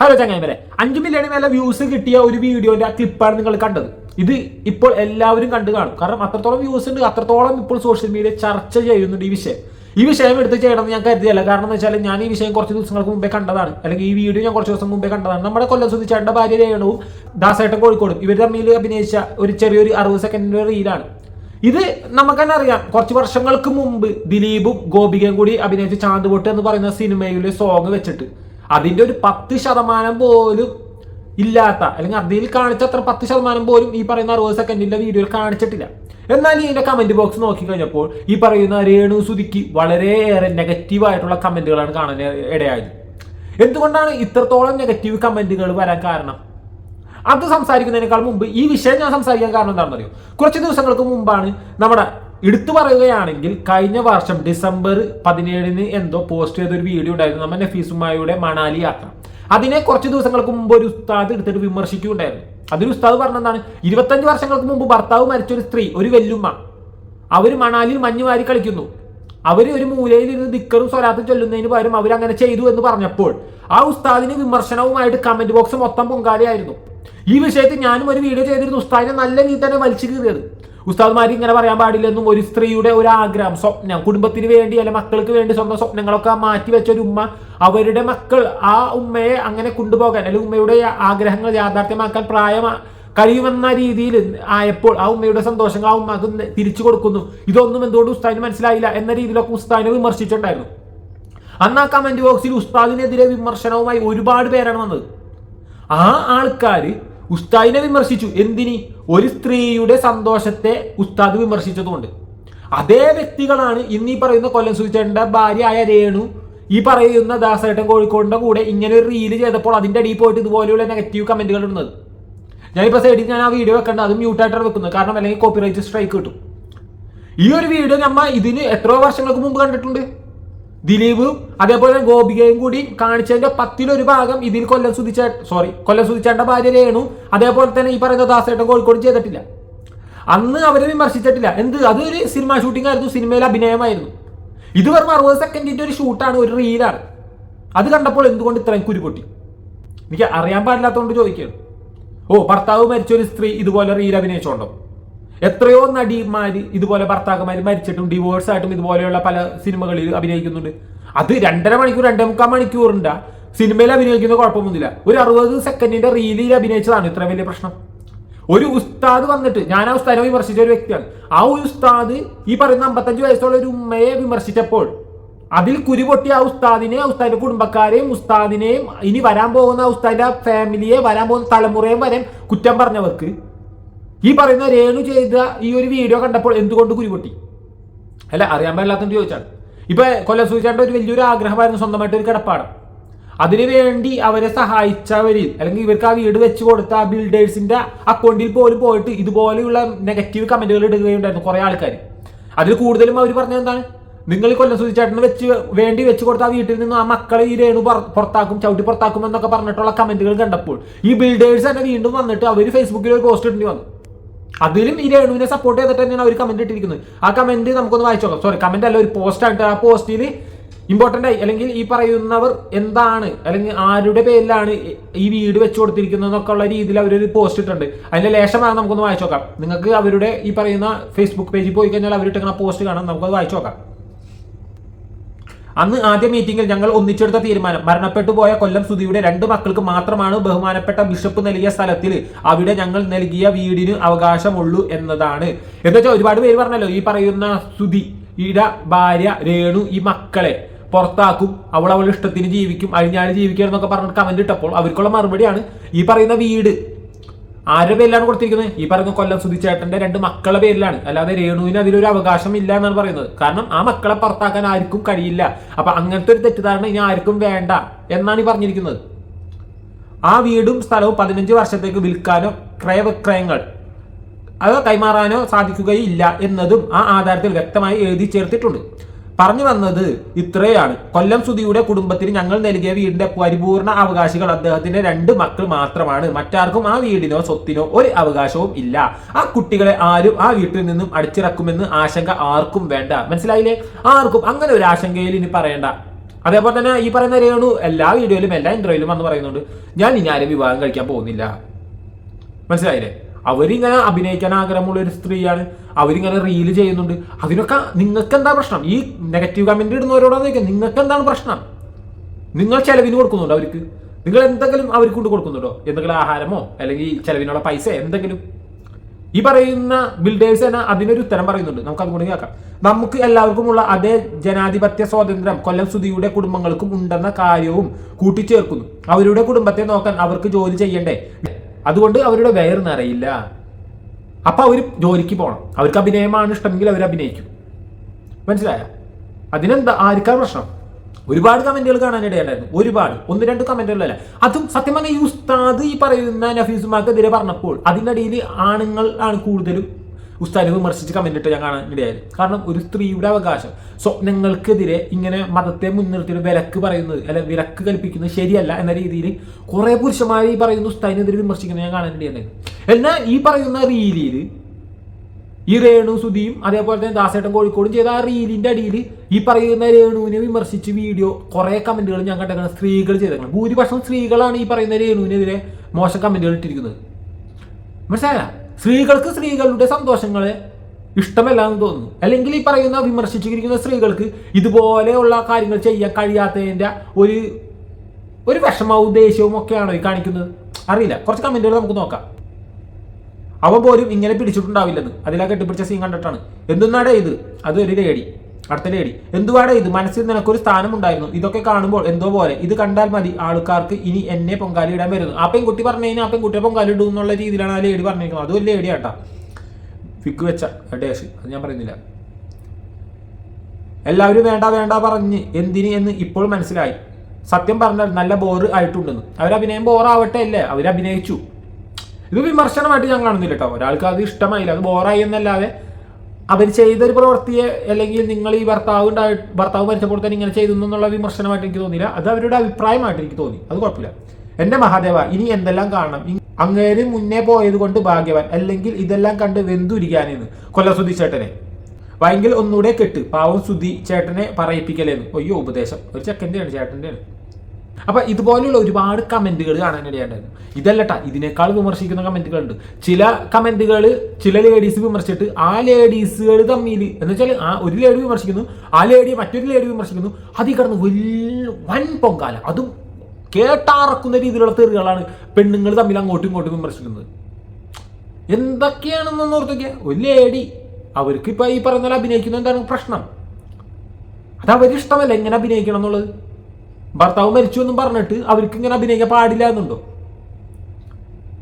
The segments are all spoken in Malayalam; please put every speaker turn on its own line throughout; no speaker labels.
ഹലോ ചങ്ങായിമരെ. അഞ്ചു മില്യൺ മേലെ വ്യൂസ് കിട്ടിയ ഒരു വീഡിയോന്റെ ആ ക്ലിപ്പാണ് നിങ്ങൾ കണ്ടത്. ഇത് ഇപ്പോൾ എല്ലാവരും കണ്ടു കാണും. കാരണം അത്രത്തോളം വ്യൂസ് ഉണ്ട് അത്രത്തോളം ഇപ്പോൾ സോഷ്യൽ മീഡിയ ചർച്ച ചെയ്യുന്നുണ്ട് ഈ വിഷയം. ഈ വിഷയം എടുത്ത് ചെയ്യണമെന്ന് ഞാൻ കരുതിയല്ല. കാരണം എന്ന് വെച്ചാൽ ഞാൻ ഈ വിഷയം കുറച്ച് ദിവസങ്ങൾക്ക് മുമ്പേ കണ്ടതാണ്. അല്ലെങ്കിൽ ഈ വീഡിയോ ഞാൻ കുറച്ച് ദിവസം മുമ്പേ കണ്ടതാണ്. നമ്മുടെ കൊല്ലം സുധിച്ചേട്ടന്റെ ഭാര്യ രേണുവും ദാസേട്ടൻ കോഴിക്കോടും ഇവർ തമ്മിൽ അഭിനയിച്ച ഒരു ചെറിയൊരു അറുപത് സെക്കൻഡിന്റെ റീലാണ് ഇത് നമുക്ക് തന്നെ അറിയാം. കുറച്ച് വർഷങ്ങൾക്ക് മുമ്പ് ദിലീപും ഗോപികയും കൂടി അഭിനയിച്ച ചാന്തുപൊട്ട് എന്ന് പറയുന്ന സിനിമയിലെ സോങ് വെച്ചിട്ട്. അതിന്റെ ഒരു പത്ത് ശതമാനം പോലും ഇല്ലാത്ത അല്ലെങ്കിൽ അതിൽ കാണിച്ച അത്ര പത്ത് ശതമാനം പോലും ഈ പറയുന്ന അറുപത് സെക്കൻഡിന്റെ വീഡിയോയിൽ കാണിച്ചിട്ടില്ല. എന്നാൽ ഇതിന്റെ കമന്റ് ബോക്സ് നോക്കി കഴിഞ്ഞപ്പോൾ ഈ പറയുന്ന രേണു സുതിക്ക് വളരെയേറെ നെഗറ്റീവ് ആയിട്ടുള്ള കമന്റുകളാണ് കാണാൻ ഇടയായത്. എന്തുകൊണ്ടാണ് ഇത്രത്തോളം നെഗറ്റീവ് കമന്റുകൾ വരാൻ കാരണം? അത് സംസാരിക്കുന്നതിനേക്കാൾ മുമ്പ് ഈ വിഷയം ഞാൻ സംസാരിക്കാൻ കാരണം എന്താണെന്നറിയോ? കുറച്ച് ദിവസങ്ങൾക്ക് മുമ്പാണ് നമ്മുടെ എടുത്തു പറയുകയാണെങ്കിൽ കഴിഞ്ഞ വർഷം ഡിസംബർ പതിനേഴിന് എന്തോ പോസ്റ്റ് ചെയ്ത ഒരു വീഡിയോ ഉണ്ടായിരുന്നു. നമ്മുടെ നഫീസുമായുടെ മണാലി യാത്ര. അതിനെ കുറച്ച് ദിവസങ്ങൾക്ക് മുമ്പ് ഒരു ഉസ്താദ് എടുത്തിട്ട് വിമർശിക്കുകയുണ്ടായിരുന്നു. അതൊരു ഉസ്താദ് പറഞ്ഞെന്താണ്? ഇരുപത്തഞ്ച് വർഷങ്ങൾക്ക് മുമ്പ് ഭർത്താവ് മരിച്ച ഒരു സ്ത്രീ ഒരു വെല്ലുമ്മ. അവർ മണാലിയിൽ മഞ്ഞു വാരി കളിക്കുന്നു. അവർ ഒരു മൂലയിൽ ഇരുന്ന് ദിക്കറും സ്വരാത്തും ചൊല്ലുന്നതിന് പകരം അങ്ങനെ ചെയ്തു എന്ന് പറഞ്ഞപ്പോൾ ആ ഉസ്താദിന് വിമർശനവുമായിട്ട് കമന്റ് ബോക്സ് മൊത്തം പൊങ്കാലയായിരുന്നു. ഈ വിഷയത്തിൽ ഞാനും ഒരു വീഡിയോ ചെയ്തിരുന്നു. ഉസ്താദിനെ നല്ല രീതി തന്നെ വലിച്ചു കീറിയത്. ഉസ്താദ്മാർ ഇങ്ങനെ പറയാൻ പാടില്ലെന്നും ഒരു സ്ത്രീയുടെ ഒരു ആഗ്രഹം സ്വപ്നം കുടുംബത്തിന് വേണ്ടി അല്ലെ മക്കൾക്ക് വേണ്ടി സ്വന്തം സ്വപ്നങ്ങളൊക്കെ മാറ്റി വെച്ച ഒരു ഉമ്മ അവരുടെ മക്കൾ ആ ഉമ്മയെ അങ്ങനെ കൊണ്ടുപോകാൻ അല്ലെങ്കിൽ ഉമ്മയുടെ ആഗ്രഹങ്ങൾ യാഥാർത്ഥ്യമാക്കാൻ പ്രായമാ കഴിയുമെന്ന രീതിയിൽ ആയപ്പോൾ ആ ഉമ്മയുടെ സന്തോഷങ്ങൾ ആ ഉമ്മക്ക് തിരിച്ചു കൊടുക്കുന്നു. ഇതൊന്നും എന്തുകൊണ്ട് ഉസ്താദിന് മനസ്സിലായില്ല എന്ന രീതിയിലൊക്കെ ഉസ്താദിനെ വിമർശിച്ചിട്ടുണ്ടായിരുന്നു. അന്ന് ആ കമന്റ് ബോക്സിൽ ഉസ്താദിനെതിരെ വിമർശനവുമായി ഒരുപാട് പേരാണ് വന്നത്. ആ ആൾക്കാർ ഉസ്താദിനെ വിമർശിച്ചു. എന്തിനി? ഒരു സ്ത്രീയുടെ സന്തോഷത്തെ ഉസ്താദ് വിമർശിച്ചതുകൊണ്ട്. അതേ വ്യക്തികളാണ് ഇന്ന് ഈ പറയുന്ന കൊല്ലം സൂചിച്ചേട്ടന്റെ ഭാര്യയായ രേണു ഈ പറയുന്ന ദാസേട്ടൻ കോഴിക്കോടിന്റെ കൂടെ ഇങ്ങനെ ഒരു റീൽ ചെയ്തപ്പോൾ അതിന്റെ അടിയിൽ പോയിട്ട് ഇതുപോലെയുള്ള നെഗറ്റീവ് കമന്റുകൾ ഇടുന്നത്. ഞാനിപ്പോൾ സൈഡിൽ ഞാൻ ആ വീഡിയോ വെക്കേണ്ടത് അത് മ്യൂട്ടായിട്ടാണ് വെക്കുന്നത്. കാരണം അല്ലെങ്കിൽ കോപ്പിറൈറ്റ് സ്ട്രൈക്ക് കിട്ടും. ഈ ഒരു വീഡിയോ നമ്മ ഇതിന് എത്രയോ വർഷങ്ങൾക്ക് മുമ്പ് കണ്ടിട്ടുണ്ട്. ദിലീപും അതേപോലെ ഗോപികയും കൂടി കാണിച്ചതിന്റെ പത്തിലൊരു ഭാഗം ഇതിൽ കൊല്ലം സുധിച്ച സോറി കൊല്ലം സുധിച്ചേണ്ട ഭാര്യ രേണു അതേപോലെ തന്നെ ഈ പറയുന്ന ദാസേട്ടൻ കോഴിക്കോട് ചെയ്തിട്ടില്ല. അന്ന് അവരെ വിമർശിച്ചിട്ടില്ല. എന്ത്? അതൊരു സിനിമ ഷൂട്ടിംഗ് ആയിരുന്നു സിനിമയിൽ അഭിനയമായിരുന്നു. ഇത് വെറും അറുപത് സെക്കൻഡിന്റെ ഒരു ഷൂട്ടാണ് ഒരു റീലാണ് അത് കണ്ടപ്പോൾ എന്തുകൊണ്ട് ഇത്രയും കുരുപൊട്ടി? എനിക്ക് അറിയാൻ പാടില്ലാത്തതുകൊണ്ട് ചോദിക്കുകയാണ്. ഓ ഭർത്താവ് മരിച്ച ഒരു സ്ത്രീ ഇതുപോലെ റീൽ അഭിനയിച്ചോണ്ടോ? എത്രയോ നടിമാര് ഇതുപോലെ ഭർത്താക്കന്മാർ മരിച്ചിട്ടും ഡിവോഴ്സ് ആയിട്ടും ഇതുപോലെയുള്ള പല സിനിമകളിൽ അഭിനയിക്കുന്നുണ്ട്. അത് രണ്ടര മണിക്കൂർ രണ്ടേ മുക്കാൽ മണിക്കൂറിന്റെ സിനിമയിൽ അഭിനയിക്കുന്ന കുഴപ്പമൊന്നുമില്ല. ഒരു അറുപത് സെക്കൻഡിന്റെ റീലിൽ അഭിനയിച്ചതാണ് ഇത്ര വലിയ പ്രശ്നം. ഒരു ഉസ്താദ് വന്നിട്ട് ഞാൻ ആ ഉസ്താദിനെ വിമർശിച്ച ഒരു വ്യക്തിയാണ്. ആ ഒരു ഉസ്താദ് ഈ പറയുന്ന അമ്പത്തഞ്ച് വയസ്സുള്ള ഒരു ഉമ്മയെ വിമർശിച്ചപ്പോൾ അതിൽ കുരുപൊട്ടിയ ആ ഉസ്താദിനെ ഉസ്താദിന്റെ കുടുംബക്കാരെയും ഉസ്താദിനെയും ഇനി വരാൻ പോകുന്ന ഉസ്താദിന്റെ ഫാമിലിയെ വരാൻ പോകുന്ന തലമുറയും വരെ കുറ്റം പറഞ്ഞവർക്ക് ഈ പറയുന്ന രേണു ചെയ്ത ഈ ഒരു വീഡിയോ കണ്ടപ്പോൾ എന്തുകൊണ്ട് കുരുപൊട്ടി? അല്ല അറിയാൻ പാടില്ലാത്തത് ചോദിച്ചാണ്. ഇപ്പൊ കൊല്ലം സൂചിച്ചാണ്ട് ഒരു വലിയൊരു ആഗ്രഹമായിരുന്നു സ്വന്തമായിട്ട് ഒരു കിടപ്പാടം. അതിനുവേണ്ടി അവരെ സഹായിച്ചവരിൽ അല്ലെങ്കിൽ ഇവർക്ക് ആ വീട് വെച്ച് കൊടുത്ത ആ ബിൽഡേഴ്സിന്റെ അക്കൗണ്ടിൽ പോലും പോയിട്ട് ഇതുപോലെയുള്ള നെഗറ്റീവ് കമന്റുകൾ ഇടുകയുണ്ടായിരുന്നു കുറെ ആൾക്കാർ അതിൽ കൂടുതലും അവർ പറഞ്ഞത് എന്താണ്? നിങ്ങൾ കൊല്ലം സൂചിച്ചാട്ടിന് വെച്ച് വേണ്ടി വെച്ച് കൊടുത്ത ആ വീട്ടിൽ നിന്ന് ആ മക്കളെ ഈ രേണു പുറത്താക്കും ചവിട്ടി പുറത്താക്കും എന്നൊക്കെ പറഞ്ഞിട്ടുള്ള കമന്റുകൾ കണ്ടപ്പോൾ ഈ ബിൽഡേഴ്സ് തന്നെ വീണ്ടും വന്നിട്ട് അവർ ഫേസ്ബുക്കിൽ ഒരു പോസ്റ്റ് ഇടേണ്ടി വന്നു. അതിലും ഈ രേണുവിനെ സപ്പോർട്ട് ചെയ്തിട്ട് തന്നെയാണ് അവർ കമന്റ് ഇട്ടിരിക്കുന്നത്. ആ കമന്റ് നമുക്കൊന്ന് വായിച്ചു നോക്കാം സോറി കമന്റ് അല്ല ഒരു പോസ്റ്റ് ആയിട്ട് ആ പോസ്റ്റിൽ ഇമ്പോർട്ടന്റ് ആയി. അല്ലെങ്കിൽ ഈ പറയുന്നവർ എന്താണ് അല്ലെങ്കിൽ ആരുടെ പേരിലാണ് ഈ വീട് വെച്ച് കൊടുത്തിരിക്കുന്നത് എന്നൊക്കെ ഉള്ള രീതിയിൽ അവരൊരു പോസ്റ്റ് ഇട്ടിട്ടുണ്ട്. അതിന്റെ ലേശമാണ് നമുക്കൊന്ന് വായിച്ചു നോക്കാം നിങ്ങൾക്ക് അവരുടെ ഈ പറയുന്ന ഫേസ്ബുക്ക് പേജിൽ പോയി കഴിഞ്ഞാൽ അവരിട്ടങ്ങനെ പോസ്റ്റ് കാണാം. നമുക്കത് വായിച്ചു നോക്കാം അന്ന് ആദ്യ മീറ്റിംഗിൽ ഞങ്ങൾ ഒന്നിച്ചെടുത്ത തീരുമാനം. മരണപ്പെട്ടു പോയ കൊല്ലം സുധിയുടെ രണ്ട് മക്കൾക്ക് മാത്രമാണ് ബഹുമാനപ്പെട്ട ബിഷപ്പ് നൽകിയ സ്ഥലത്തിൽ അവിടെ ഞങ്ങൾ നൽകിയ വീടിന് അവകാശമുള്ളൂ എന്നതാണ്. എന്നുവെച്ചാൽ ഒരുപാട് പേര് പറഞ്ഞല്ലോ ഈ പറയുന്ന സുധി ഇട ഭാര്യ രേണു ഈ മക്കളെ പുറത്താക്കും. അവൾ അവളുടെ ഇഷ്ടത്തിന് ജീവിക്കും അഴിഞ്ഞാൽ ജീവിക്കുക എന്നൊക്കെ പറഞ്ഞിട്ട് കമന്റ് ഇട്ടപ്പോൾ അവർക്കുള്ള മറുപടിയാണ് ഈ പറയുന്ന വീട്. ആരുടെ പേരിലാണ് കൊടുത്തിരിക്കുന്നത്? ഈ പറയുന്ന കൊല്ലം സുധിച്ചേട്ടന്റെ രണ്ട് മക്കളുടെ പേരിലാണ്. അല്ലാതെ രേണുവിന് അതിലൊരു അവകാശം ഇല്ല എന്നാണ് പറയുന്നത്. കാരണം ആ മക്കളെ പുറത്താക്കാൻ ആർക്കും കഴിയില്ല. അപ്പൊ അങ്ങനത്തെ ഒരു തെറ്റിദ്ധാരണ ഇനി ആർക്കും വേണ്ട എന്നാണ് ഈ പറഞ്ഞിരിക്കുന്നത്. ആ വീടും സ്ഥലവും പതിനഞ്ച് വർഷത്തേക്ക് വിൽക്കാനോ ക്രയവിക്രയങ്ങൾ അത് കൈമാറാനോ സാധിക്കുകയില്ല എന്നതും ആ ആധാരത്തിൽ വ്യക്തമായി എഴുതി ചേർത്തിട്ടുണ്ട്. പറഞ്ഞു വന്നത് ഇത്രയാണ്. കൊല്ലം സുധിയുടെ കുടുംബത്തിന് ഞങ്ങൾ നൽകിയ വീടിന്റെ പരിപൂർണ അവകാശികൾ അദ്ദേഹത്തിന്റെ രണ്ട് മക്കൾ മാത്രമാണ്. മറ്റാർക്കും ആ വീടിനോ സ്വത്തിനോ ഒരു അവകാശവും ഇല്ല. ആ കുട്ടികളെ ആരും ആ വീട്ടിൽ നിന്നും അടിച്ചിറക്കുമെന്ന് ആശങ്ക ആർക്കും വേണ്ട. മനസ്സിലായില്ലേ? ആർക്കും അങ്ങനെ ഒരു ആശങ്കയിൽ ഇനി പറയണ്ട. അതേപോലെ തന്നെ ഈ പറയുന്ന രേണു എല്ലാ വീഡിയോയിലും എല്ലാ ഇന്റർവ്യൂലും വന്ന് പറയുന്നുണ്ട് ഞാൻ ഇനി ആരും വിവാഹം കഴിക്കാൻ പോകുന്നില്ല. മനസ്സിലായില്ലേ? അവരിങ്ങനെ അഭിനയിക്കാൻ ആഗ്രഹമുള്ള ഒരു സ്ത്രീയാണ്. അവരിങ്ങനെ റീൽ ചെയ്യുന്നുണ്ട്. അതിനൊക്കെ നിങ്ങൾക്ക് എന്താ പ്രശ്നം? ഈ നെഗറ്റീവ് കമന്റ് ഇടുന്നവരോടാണ് ചോദിക്കുക നിങ്ങൾക്ക് എന്താണ് പ്രശ്നം? നിങ്ങൾ ചെലവിന് കൊടുക്കുന്നുണ്ടോ അവർക്ക്? നിങ്ങൾ എന്തെങ്കിലും അവർക്ക് കൊണ്ട് കൊടുക്കുന്നുണ്ടോ? എന്തെങ്കിലും ആഹാരമോ? അല്ലെങ്കിൽ ചെലവിനുള്ള പൈസ എന്തെങ്കിലും? ഈ പറയുന്ന ബിൽഡേഴ്സ് തന്നെ അതിനൊരു ഉത്തരം പറയുന്നുണ്ട്. നമുക്ക് അതുകൊണ്ട് കേൾക്കാം. നമുക്ക് എല്ലാവർക്കുമുള്ള അതേ ജനാധിപത്യ സ്വാതന്ത്ര്യം കൊല്ലം സുധിയുടെ കുടുംബങ്ങൾക്കും ഉണ്ടെന്ന കാര്യവും കൂട്ടിച്ചേർക്കുന്നു. അവരുടെ കുടുംബത്തെ നോക്കാൻ അവർക്ക് ജോലി ചെയ്യണ്ടേ? അതുകൊണ്ട് അവരുടെ വയർ നിറയില്ല. അപ്പൊ അവർ ജോലിക്ക് പോകണം അവർക്ക് അഭിനയമാണ് ഇഷ്ടമെങ്കിൽ അവർ അഭിനയിക്കും. മനസ്സിലായ? അതിനെന്താ? ആർക്കാ പ്രശ്നം? ഒരുപാട് കമന്റുകൾ കാണാനിടയുണ്ടായിരുന്നു ഒരുപാട്. ഒന്ന് രണ്ട് കമന്റുകളല്ല അതും സത്യം പറഞ്ഞാൽ ഈ ഉസ്താദ് ഈ പറയുന്ന നഫീസുമാർക്കെതിരെ പറഞ്ഞപ്പോൾ അതിനിടയിൽ ആണുങ്ങൾ ആണ് കൂടുതലും ഉസ്താദിനെ വിമർശിച്ച് കമന്റ് ഇട്ട് ഞാൻ കാണാനിടയായത് കാരണം ഒരു സ്ത്രീയുടെ അവകാശം. സ്വപ്നങ്ങൾക്കെതിരെ ഇങ്ങനെ മതത്തെ മുൻനിർത്തിയിട്ട് വിലക്ക് പറയുന്നത് അല്ലെ വിലക്ക് കൽപ്പിക്കുന്നത് ശരിയല്ല എന്ന രീതിയിൽ കുറേ പുരുഷന്മാർ ഈ പറയുന്ന ഉസ്താദിനെതിരെ വിമർശിക്കുന്നത് ഞാൻ കാണാനിടയായിരുന്നു എന്നാൽ ഈ പറയുന്ന രീതിയിൽ ഈ രേണു സുധിയും അതേപോലെ തന്നെ ദാസേട്ടൻ കോഴിക്കോടും ചെയ്ത ആ റീലിന്റെ അടിയിൽ ഈ പറയുന്ന രേണുവിനെ വിമർശിച്ച് വീഡിയോ കുറേ കമന്റുകൾ ഞാൻ കണ്ടേക്കണം സ്ത്രീകൾ ചെയ്തേക്കണം ഭൂരിപക്ഷം സ്ത്രീകളാണ് ഈ പറയുന്ന രേണുവിനെതിരെ മോശം കമന്റുകൾ ഇട്ടിരിക്കുന്നത്. മനസ്സിലായ? സ്ത്രീകൾക്ക് സ്ത്രീകളുടെ സന്തോഷങ്ങളെ ഇഷ്ടമല്ല എന്ന് തോന്നുന്നു. അല്ലെങ്കിൽ ഈ പറയുന്ന വിമർശിച്ചിരിക്കുന്ന സ്ത്രീകൾക്ക് ഇതുപോലെയുള്ള കാര്യങ്ങൾ ചെയ്യാൻ കഴിയാത്തതിന്റെ ഒരു ഒരു വിഷമവും ദേഷ്യവും ഒക്കെയാണോ ഈ കാണിക്കുന്നത്? അറിയില്ല. കുറച്ച് കമന്റുകൾ നമുക്ക് നോക്കാം. അവ പോലും ഇങ്ങനെ പിടിച്ചിട്ടുണ്ടാവില്ലെന്ന്. അതിലാ കെട്ടിപ്പിടിച്ച സീൻ കണ്ടിട്ടാണ്. എന്തുന്നാടേ ഇത്? അത് ഒരു ലേഡി അടുത്ത ലേഡി എന്തുവാടെ ഇത്? മനസ്സിൽ നിനക്കൊരു സ്ഥാനം ഉണ്ടായിരുന്നു ഇതൊക്കെ കാണുമ്പോൾ എന്തോ പോലെ. ഇത് കണ്ടാൽ മതി. ആൾക്കാർക്ക് ഇനി എന്നെ പൊങ്കാലി ഇടാൻ വരുന്നു ആ പെൺകുട്ടി പറഞ്ഞു കഴിഞ്ഞാൽ ആ പെൺകുട്ടിയെ പൊങ്കാലി ഇടും എന്നുള്ള രീതിയിലാണ് ആ ലേഡി പറഞ്ഞിരിക്കുന്നത്. അതും ലേഡി ആട്ടാ. ഫിക്ക് വെച്ച ഡേഷ് അത് ഞാൻ പറയുന്നില്ല. എല്ലാവരും വേണ്ട വേണ്ട പറഞ്ഞ് എന്തിന് എന്ന് ഇപ്പോൾ മനസ്സിലായി. സത്യം പറഞ്ഞാൽ നല്ല ബോർ ആയിട്ടുണ്ടെന്ന്. അവരഭിനയം ബോറാവട്ടെ അല്ലേ? അവരഭിനയിച്ചു. ഇത് വിമർശനമായിട്ട് ഞാൻ കാണുന്നില്ല കേട്ടോ. ഒരാൾക്ക് അത് ഇഷ്ടമായില്ല. അത് ബോറായി എന്നല്ലാതെ അവർ ചെയ്തൊരു പ്രവൃത്തിയെ അല്ലെങ്കിൽ നിങ്ങൾ ഈ ഭർത്താവ് ഉണ്ടായി ഭർത്താവ് മരിച്ചപ്പോൾ തന്നെ ഇങ്ങനെ ചെയ്തു എന്നുള്ള വിമർശനമായിട്ട് എനിക്ക് തോന്നിയില്ല. അത് അവരുടെ അഭിപ്രായമായിട്ട് എനിക്ക് തോന്നി. അത് കുഴപ്പമില്ല. എന്റെ മഹാദേവ ഇനി എന്തെല്ലാം കാണണം? അങ്ങേര് മുന്നേ പോയത് കൊണ്ട് ഭാഗ്യവാൻ അല്ലെങ്കിൽ ഇതെല്ലാം കണ്ട് വെന്തുരിക്കാനെന്ന്. കൊല്ല സുധി ചേട്ടനെ. വൈകിൽ ഒന്നുകൂടെ കെട്ട് പാവം സുധി ചേട്ടനെ പറയിപ്പിക്കലേന്ന്. അയ്യോ ഉപദേശം. ഒരു ചെക്കന്റെയാണ് ചേട്ടന്റെയാണ്. അപ്പൊ ഇതുപോലെയുള്ള ഒരുപാട് കമന്റുകൾ കാണാനിടയുണ്ടായിരുന്നു ഇതല്ലട്ടാ ഇതിനേക്കാൾ വിമർശിക്കുന്ന കമന്റുകളുണ്ട്. ചില കമന്റുകൾ ചില ലേഡീസ് വിമർശിച്ചിട്ട് ആ ലേഡീസുകൾ തമ്മിൽ എന്ന് വെച്ചാൽ ആ ഒരു ലേഡി വിമർശിക്കുന്നു ആ ലേഡി മറ്റൊരു ലേഡി വിമർശിക്കുന്നു അതിൽ കിടന്ന് വലിയ വൻ പൊങ്കാല. അതും കേട്ടാറക്കുന്ന രീതിയിലുള്ള തെറികളാണ് പെണ്ണുങ്ങൾ തമ്മിൽ അങ്ങോട്ടും ഇങ്ങോട്ടും വിമർശിക്കുന്നത്. എന്തൊക്കെയാണെന്നൊന്ന് ഓർത്തോക്കിയ ഒരു ലേഡി അവർക്ക് ഇപ്പൊ ഈ പറയുന്ന അഭിനയിക്കുന്ന എന്താണ് പ്രശ്നം? അത് അവരിഷ്ടമല്ല എങ്ങനെ അഭിനയിക്കണം എന്നുള്ളത്. ഭർത്താവ് മരിച്ചു എന്നും പറഞ്ഞിട്ട് അവർക്ക് ഇങ്ങനെ അഭിനയിക്കാൻ പാടില്ല എന്നുണ്ടോ?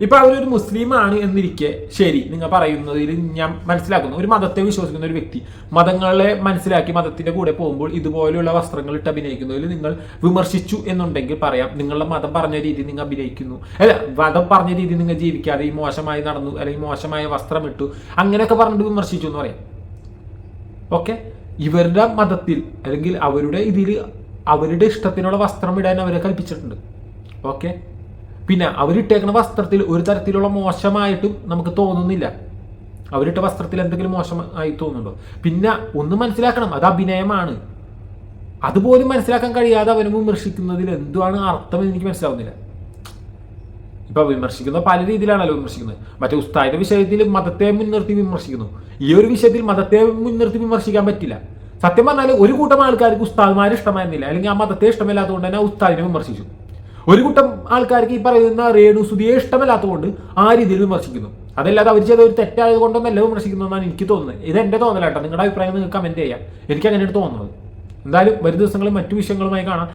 ഇപ്പൊ അവരൊരു മുസ്ലിമാണ് എന്നിരിക്കെ ശരി നിങ്ങൾ പറയുന്നതിൽ ഞാൻ മനസ്സിലാക്കുന്നു. ഒരു മതത്തെ വിശ്വസിക്കുന്ന ഒരു വ്യക്തി മതങ്ങളെ മനസ്സിലാക്കി മതത്തിന്റെ കൂടെ പോകുമ്പോൾ ഇതുപോലെയുള്ള വസ്ത്രങ്ങൾ ഇട്ട് അഭിനയിക്കുന്നതിൽ നിങ്ങൾ വിമർശിച്ചു എന്നുണ്ടെങ്കിൽ പറയാം നിങ്ങളുടെ മതം പറഞ്ഞ രീതി നിങ്ങൾ അഭിനയിക്കുന്നു. അല്ല മതം പറഞ്ഞ രീതി നിങ്ങൾ ജീവിക്കാതെ ഈ മോശമായി നടന്നു അല്ലെങ്കിൽ മോശമായ വസ്ത്രം ഇട്ടു അങ്ങനെയൊക്കെ പറഞ്ഞിട്ട് വിമർശിച്ചു എന്ന് പറയാം. ഓക്കെ? ഇവരുടെ മതത്തിൽ അല്ലെങ്കിൽ അവരുടെ ഇതിൽ അവരുടെ ഇഷ്ടത്തിനുള്ള വസ്ത്രം ഇടാൻ അവരെ കൽപ്പിച്ചിട്ടുണ്ട്. ഓക്കെ പിന്നെ അവരിട്ടേക്കുന്ന വസ്ത്രത്തിൽ ഒരു തരത്തിലുള്ള മോശമായിട്ടും നമുക്ക് തോന്നുന്നില്ല. അവരിട്ട വസ്ത്രത്തിൽ എന്തെങ്കിലും മോശമായി തോന്നുന്നുണ്ടോ? പിന്നെ ഒന്ന് മനസ്സിലാക്കണം അത് അഭിനയമാണ്. അതുപോലും മനസ്സിലാക്കാൻ കഴിയാതെ അവനെ വിമർശിക്കുന്നതിൽ എന്തുവാണ് അർത്ഥം എനിക്ക് മനസ്സിലാവുന്നില്ല. ഇപ്പൊ വിമർശിക്കുന്ന പല രീതിയിലാണല്ലോ വിമർശിക്കുന്നത്. മറ്റേ ഉസ്താദിന്റെ വിഷയത്തിൽ മതത്തെ മുൻനിർത്തി വിമർശിക്കുന്നു. ഈ ഒരു വിഷയത്തിൽ മതത്തെ മുൻനിർത്തി വിമർശിക്കാൻ പറ്റില്ല. സത്യം പറഞ്ഞാൽ ഒരു കൂട്ടം ആൾക്കാർക്ക് ഉസ്താദ്മാരെ ഇഷ്ടമായിരുന്നില്ല. അല്ലെങ്കിൽ ആ മതത്തെ ഇഷ്ടമില്ലാത്തതുകൊണ്ട് തന്നെ ഉസ്താദിനെ വിമർശിച്ചു. ഒരു കൂട്ടം ആൾക്കാർക്ക് ഈ പറയുന്ന രേണു സുധിയെ ഇഷ്ടമില്ലാത്തതുകൊണ്ട് ആ രീതിയിൽ വിമർശിക്കുന്നു. അതല്ലാതെ അവർ ചെയ്ത ഒരു തെറ്റായത് കൊണ്ടൊന്നല്ല വിമർശിക്കുന്നതെന്നാണ് എനിക്ക് തോന്നുന്നത്. ഇത് എന്റെ തോന്നലാട്ടോ. നിങ്ങളുടെ അഭിപ്രായം നിങ്ങൾക്ക് കമന്റ് ചെയ്യാം. എനിക്ക് അങ്ങനെയാണ് തോന്നുന്നത്. എന്തായാലും വരും ദിവസങ്ങളും മറ്റു വിഷയങ്ങളുമായി കാണാം.